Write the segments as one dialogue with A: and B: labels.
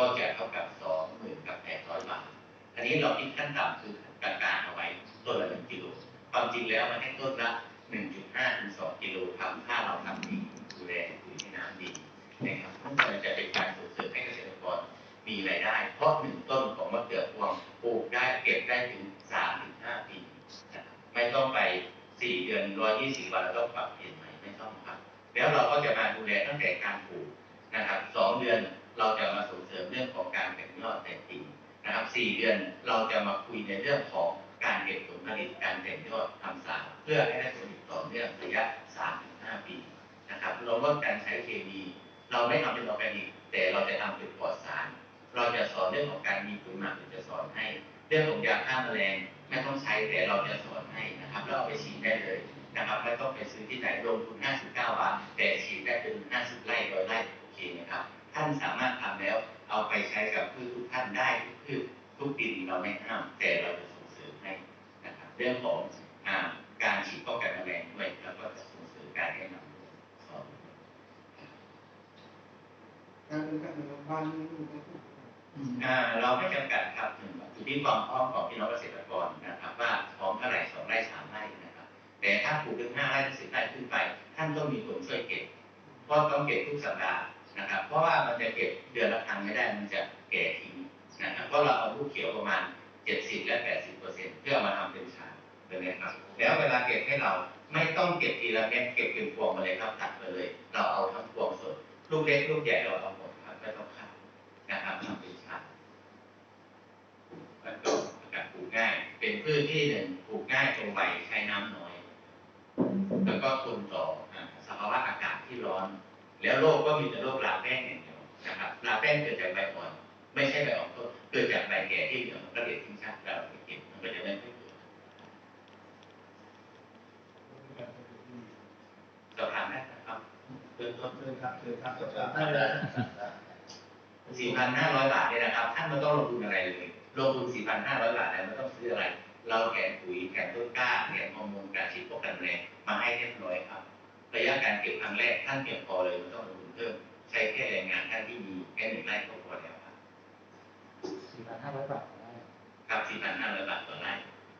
A: ก็จะเท่ากับสองหมื่นกับแปดร้อยบาท อันนี้เราคิดขั้นต่ำคือกลางๆเอาไว้ต้นละหนึ่งกิโลความจริงแล้วมันให้ต้นละหนึ่งจุดห้าถึงสองกิโลครับถ้าเราทำดีดูแลปุ๋ยให้น้ำดีนะครับมันจะเป็นการส่งเสริมให้เกษตรกรมีรายได้ เพราะหนึ่งต้น เราจะมาส่งเสริมเรื่องของการแบ่งยอดแต่งกิ่งนะครับสี่เดือนเราจะมาคุยในเรื่องของการเก็บผลผลิตการแต่งยอดทำสารเพื่อให้ได้ผลผลิตต่อเนื่องระยะสามถึงห้าปีนะครับ เราลดการใช้เคมีเราไม่ทำเป็นออร์แกนิกแต่เราจะทำเป็นปลอดสาร เราจะสอนเรื่องของการมีปุ๋ยหมักเราจะสอนให้ เรื่องของยาฆ่าแมลงไม่ต้องใช้แต่เราจะสอนให้นะครับแล้วเอาไปฉีดได้เลยนะครับไม่ต้องไปซื้อที่ไหนลงทุน59 บาทแต่ฉีดได้เป็น 50 ไร่ร้อยไร่โอเคนะครับานสามารถทำแล้ว เอาไปใช้กับพืชทุกท่านได้ทุกพืชทุกดินเราไม่ห้ามแต่เราจะส่งเสริมให้นะครับเรื่องของอการฉีดป้องกันแมลงด้วยแล้วก็จะส่งเสริมการแนะนำด้วยสอน
B: การเป็นการเป็นบ้าน
A: เราไม่จำกัดครับหนึ่งอยู่ที่ความพร้อมของพี่น้องเกษตรกรนะครับ ว่าพร้อมเท่าไหร่สองไร่สามไร่นะครับ แต่ถ้าปลูกถึงห้าไร่ถึงสิบไร่ขึ้นไป ท่านต้องมีคนช่วยเก็บเพราะต้องเก็บทุกสัปดาห์ นะครับ เพราะว่ามันจะเก็บเดือนละครั้งไม่ได้มันจะแก่ทิ้งนะครับเพราะเราเอาลูกเขียวประมาณเจ็ดสิบและแปดสิบเปอร์เซ็นต์เพื่อมาทำเป็นชาเป็นไงครับ แล้วเวลาเก็บให้เราไม่ต้องเก็บทีละเม็ดเก็บเป็นพวงมาเลยครับตัดไปเลย เราเอาทั้งพวงสดลูกเล็กลูกใหญ่เราเอาหมดครับไม่ต้องขัดนะครับทำเป็นชาแล้วก็อากาศปลูกง่าย เป็นพืชที่หนึ่งปลูกง่ายตรงใบใช้น้ำน้อย แล้วก็ทนต่ออ่าสภาวะอากาศที่ร้อน แล้วโรคก็มีแต่โรคลาแป้งอย่างเดียวนะครับลาแป้งเกิดจากใบอ่อน ไม่ใช่ใบอ่อนต้นเกิดจากใบแก่ที่เหลือมันก็เด็ดทิ้งชักเราไปเก็บมันก็จะไม่ค่อยเกิดสอบถามได้นะครับเริ่มต้น
B: เชิญครับเชิญครับ
C: ได้เลย
A: 4,500บาทเนี่ยนะครับ ท่านไม่ต้องลงทุนอะไรเลยลงทุน4,500บาทแล้วไม่ต้องซื้ออะไร เราแถมปุ๋ยแถมต้นกล้าแถมฮอร์โมนการฉีดป้องกันแมลงมาให้เรียบร้อยครับ ระยะการเก็บครั้งแรกท่านเพียงพอเลยไม่ต้องลงทุนเพิ่มใช้แค่แรงงานท่านที่มีแค่หนึ่งไร่ก็พอแล้วครับ
C: สี่พันห้าร้อยบาทได้
A: ครับ4,500บาทต่อไร่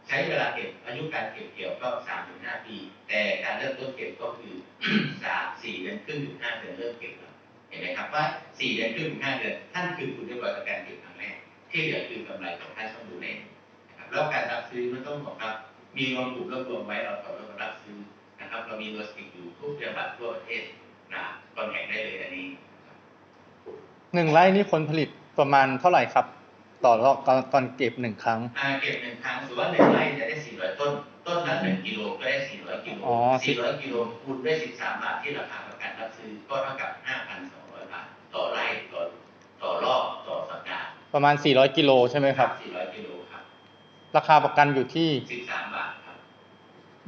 A: ใช้เวลาเก็บอายุการเก็บเกี่ยวก็3-5ปี แต่การเริ่มต้นเก็บก็คือ3 4เดือนครึ่งถึง5เดือนเริ่มเก็บแล้วเห็นไหมครับว่า4เดือนครึ่งถึง5เดือนท่านคือคุณเรียบร้อยกับการเก็บครั้งแรกที่เหลือคือกำไรของท่านต้องดูแลนะครับแล้วการรับซื้อมันต้องบอกครับ มีรวมกลุ่มรวบรวมไว้เราขอรับซื้อ นะครับเรามีโลจิสติกอยู่ทุกจังหวัดทั่วประเทศนะคอนแทคได้เลยอันนี้นะครับ
D: หนึ่งไร่นี่ผลผลิตประมาณเท่าไหร่ครับ ต่อรอบตอนตอนเก็บหนึ่งครั้ง
A: อ่าเก็บหนึ่งครั้งสมมติว่าหนึ่งไร่จะได้400ต้น ต้นละ1กิโลก็ได้400กิโล
D: อ๋อ
A: 400กิโลคูณด้วย13บาทที่ราคาประกันรับซื้อก็เท่ากับ5,200บาทต่อไร่ต่อต่อรอบต่อสัปดาห์
D: ประมาณ400กิโลใช่ไหมครับ
A: 400กิโลครับ
D: ราคาประกันอยู่ที่
A: 13บาทครับ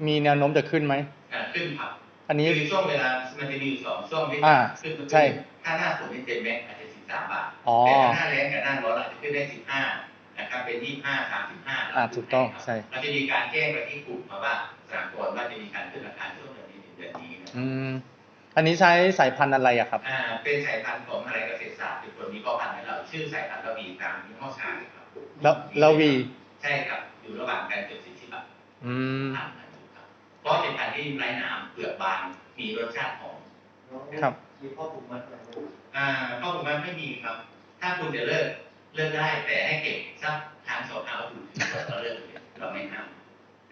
D: มีแนวโน้มจะขึ้นไหม
A: อ่า ขึ้นครับ
D: อันนี้
A: คือช่วงเวลามันจะมีอยู่สองช่วงที่
D: อ่า
A: ขึ้นก็คือ
D: ใช่
A: ถ้าหน้าฝนนี่เต็มแม็กซ์อาจจะ13บาท
D: อ๋อ
A: แต่ถ้าหน้าแล้งกับหน้าร้อนอาจจะขึ้นได้15นะครับเป็น25 35
D: อ่าถูกต้องใช่
A: เราจะมีการแจ้งไปที่กลุ่มมาว่าสหกรณ์ว่าจะมีการขึ้นราคาช่วงเดือนนี้ถึงเดือนนี้นะ
D: อืมอันนี้ใช้สายพันธุ์อะไรอะครับ
A: อ่าเป็นสายพันธุ์ของอะไรเกษตรศาสตร์เป็นคนมีพ่อพันธุ์ให้เราชื่อสายพันธุ์ระวีตามยี่ห้อชาเลยครับ
D: แล้วลวี
A: ใช่ครับอยู่ระหว่างการจดสิทธิบัตร
D: อืม
A: เพราะเป็นพันธุ์ที่ไร้หนามเปลือกบางมีรสชาติหอม
D: ครับ
C: มีข้อผูกมัดอะไรไหม
A: อ่าข้อมูลมันไม่มีครับ ถ้าคุณจะเลิกเลิกได้แต่ให้เก็บสักทางสองทางก็ถูกเราเลิกเลยเราไม่ห้าม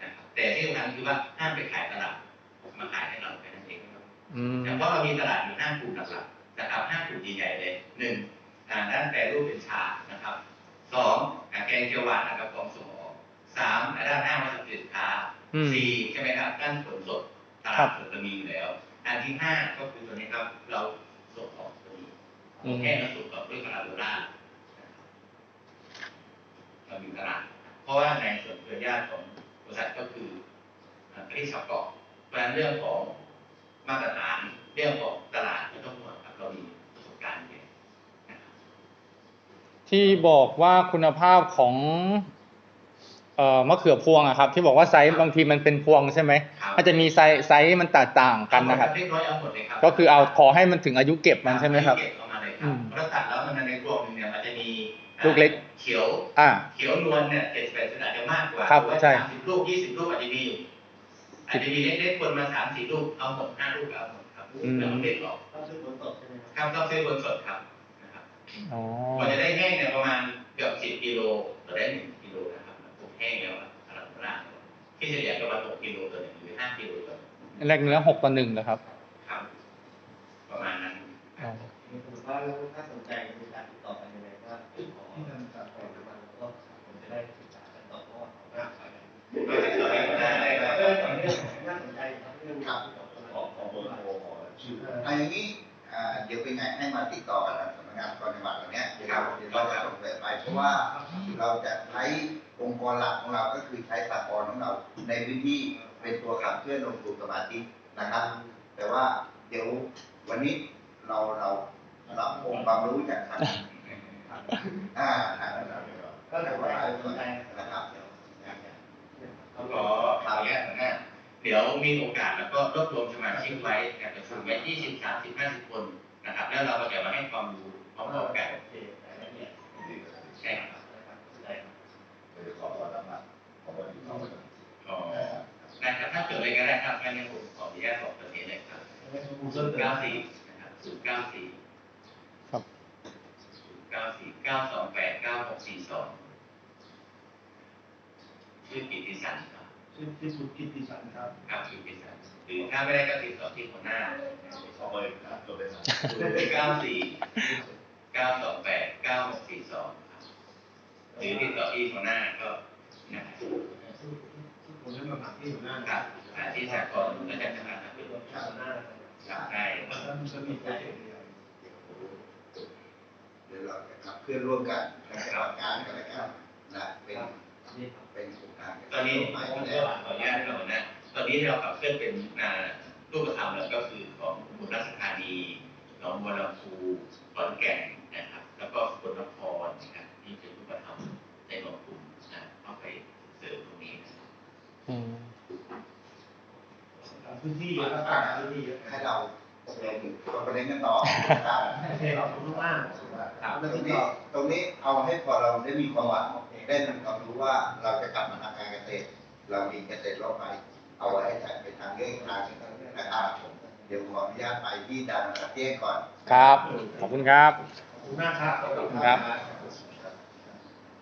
A: นะครับแต่ที่สำคัญคือว่าห้ามไปขายตลาดมาขายให้เราแค่นั้นเองครับ
D: อืม
A: แต่เพราะเรามีตลาดอยู่ห้ากลุ่มหลักๆนะครับห้ากลุ่มใหญ่ๆเลยหนึ่งอ่าด้านแปรรูปเป็นชานะครับสองอ่าแกงเขียวหวานนะครับของส่งออกสามอ่าด้านห้างวัสดุสินค้า
D: อืม
A: สี่ใช่ไหมครับด้านขนส่งต
D: ครั
A: ลาด
D: บ
A: สดเรามีอยู่แล้ว อันที่ห้าก็คือตัวนี้ครับ เราส่งออกตัวนี้
D: อืม
A: แค่เราส่งออกด้วยพาราโบลาเรามีตลาดเพราะว่าในส่วนเครือญาติของบริษัทก็คืออ่าประเทศชาวเกาะเพราะฉะนั้นเรื่องของมาตรฐานเรื่องของตลาดไม่ต้องห่วงครับเรามีประสบการณ์อยู่แล้วนะครับ
D: ที่บอกว่าคุณภาพของเอ่อ มะเขือพวงอะครับ ที่บอกว่าไซส์บางทีมันเป็นพวงใช่ไหม
A: ครับ
D: มันจะมีไซส์ไซส์มันแตกต่างกันนะครับ
A: เรียบร้อยเอาหมดเลยครับ
D: ก็คือเอาขอให้มันถึงอายุเก็บมันใช่ไหมครับ
A: เก็บออกมาเลยค
D: อื
A: รับ
D: ม
A: เพราะตัดแล้วมันในพวงหนึงเนี่ยมันจะมี
D: ลูกเล็ก
A: เขียว
D: อ่า
A: เขียวนวลเนี่ยเจ็ดแปดอาจจะมากกว่า
D: ครับ
A: หอว่า
D: ใช่
A: สามสิบลูกยี่สิบลูกอาจจะมีอยู่อาจจะมีเล็กๆคนมาสามสี่ลูกเอาหมดห้าลูกเอาหมดครับแล้วมันเด็ดหรอก
C: ต้องซื้อบนสดใช่ไหมครับ
A: ครับต้องซื้อบนสดครับนะครับ
D: อ๋อก
A: ว่าจะได้แห้งเนี่ยประมาณเกือบสิบกิโลต่อได้หนึ่งกิโลนะครับปลูก แห้งแล้วอะสำหรับร่างที่เฉลี่ยก็ประมาณหกกิโลต่อหนึ่งหรือห้ากิโลต่อหนึ่ง
D: แรกเนื้อหกต่อหนึ่งนะครับ
A: ครับ ประมาณนั้น
D: อ๋อ
C: มีผมว่าถ้าสนใจมีการติดต่อกันยังไงก็ขอที่ทำการขอประมาณแล้วก็ผมจะได้ศึกษากันต่อเพราะว่าเขาไม่ขายกัน
A: ก็ติดต่อกันได้ค
C: เอ
A: รับ
C: อเรื่องน่าสนใจครับเรื่องการติดต่อกัน
E: ขอขอเบอร์โทรขอชื่อ
B: เอะ
E: อย่างนี้อ่าเดี๋ยวเป็นไงให้มาติดต่อกันทางสำนัก งานกรจังหวัดเราเนี้ยเดี๋ยวเราเดี๋ยวเราจะส่งเสริมไปเพราะว่าเราจะใช้องค์กรหลักของเราก็คือใช้สากลของเราในพื้นที่เป็นตัวขับเคลื่อนลงสู่สมาธินะครับ แต่ว่าเดี๋ยววันนี้เราเราเราองค์ความรู้จากทางอ่าทาง
C: ก็แต่ว่าสนใจ
E: นะครับ
A: ขอขออนุญาตนะ เดี๋ยวมีโอกาสแล้วก็รวบรวมสมาชิกไว้การประชุมไว้ที่สิบสามสิบห้าสิบคนนะครับ แล้วเราก็จะมาให้ความรู้ พร้อมๆกัน
C: โอเคแต่ละเอียด
A: ใช่ครับ
C: นะครับสนใจครับ
E: เดี๋ยวขอขอรับมาขอบอร์ที่เข้ามา
A: อ๋อนะครับถ้าเกิดอะไรก็ได้ครับงั้นผมขออนุญาตบอกประเทศเลยครับศูนย์
C: เก้าสี่
A: นะครับศูนย์เก้าสี่
D: ครับ
A: ศูนย์เก้าสี่เก้าสองแปดเก้าหกสี่สองชื่อกิติสันครับ
B: ชื่อที่สุดกิติสันครับ
A: ครับชื่อกิตติสันหรือถ้าไม่ได้ก็ติดต่อที่หัวหน้า
E: ขอเบอร์ครับตัวเป็น
A: ศูนย์เก้าสี่ เก้าสองแปดเก้าหกสี่สองครับหรือติดต่อที่หัวหน้าก็นะครับ
B: ผมได้มาผ่านที่หัวหน้า
A: ครับอ่าที่สากลก็จะทำงานทำเป็น
C: ชาวหน้า
A: ครับได้
B: แล้วมันจะมีโปรเจเดี๋ยว
E: เราจะขับเคลื่อนร่วมกันในจังหวัดงานกันแล้วกันนะเป็นเป็นโครงการ
A: ตอนนี้
E: ใหม่
A: ขออนุญาตครับหัวหน้าตอนนี้เราขับเคลื่อนเป็นรูปธรรมแล้วก็คือของบุรีรัมย์ธานี หนองบัวลำพูขอนแก่นนะครับ แล้วก็สกลนครนะครับที่เป็นรูปธรรมในหลวงกลุ่มนะเข้าไปเสริมตรงนี้นะครับ
D: อืม
B: พื้นที่เยอะแล้วต่างพื้นที่เยอะ
E: ให้เราลงตัวประเด็นกันต่อนะครับ
B: โอเคขอบคุณมาก
E: ครับตรงนี้ตรงนี้เอาให้พอเราได้มีความหวังได้มีความรู้ว่าเราจะกลับมาทำการเกษตร เรามีเกษตรรอบใหม่เอาไว้ให้จ่ายเป็นทางเลือกอีกทางหนึ่งนะครับเดี๋ยวขออนุญาตไปที่ดานตะเตี้ยก่อน
D: ครับ ขอบคุณครับ
B: ขอบคุณมากครับ
D: ขอบคุณครับ